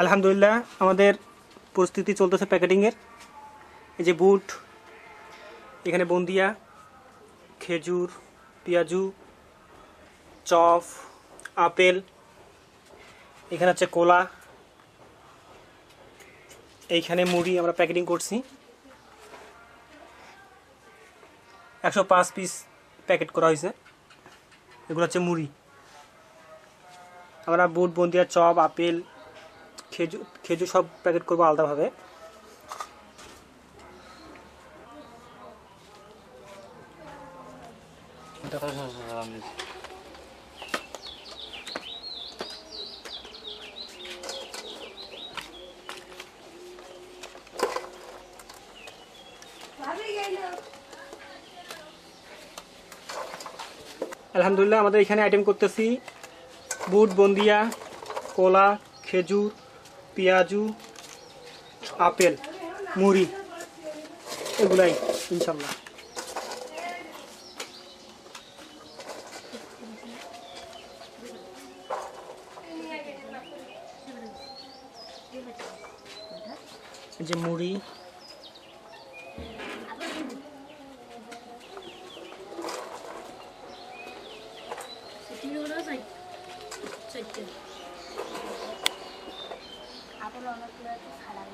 আলহামদুলিল্লাহ আমাদের পরিস্থিতি চলতেছে প্যাকেটিংয়ের। এই যে বুট এখানে বন্দিয়া খেজুর পেঁয়াজু চপ আপেল। এখানে হচ্ছে কোলা। এইখানে মুড়ি আমরা প্যাকেটিং করছি। একশো পাঁচ পিস প্যাকেট করা হয়েছে। এগুলো হচ্ছে মুড়ি। আমরা বুট, বন্দিয়া, চপ, আপেল খেজুর খেজুর সব প্যাকেট করব আলাদাভাবে। আলহামদুলিল্লাহ, আমাদের এখানে আইটেম করতেছি। বুট, বন্দিয়া, কলা, খেজুর, পেঁয়াজু, আপেল, মুড়ি, এগুলাই ইনশাল্লাহ যে মুড়ি আপেল অনেকগুলো খারাপ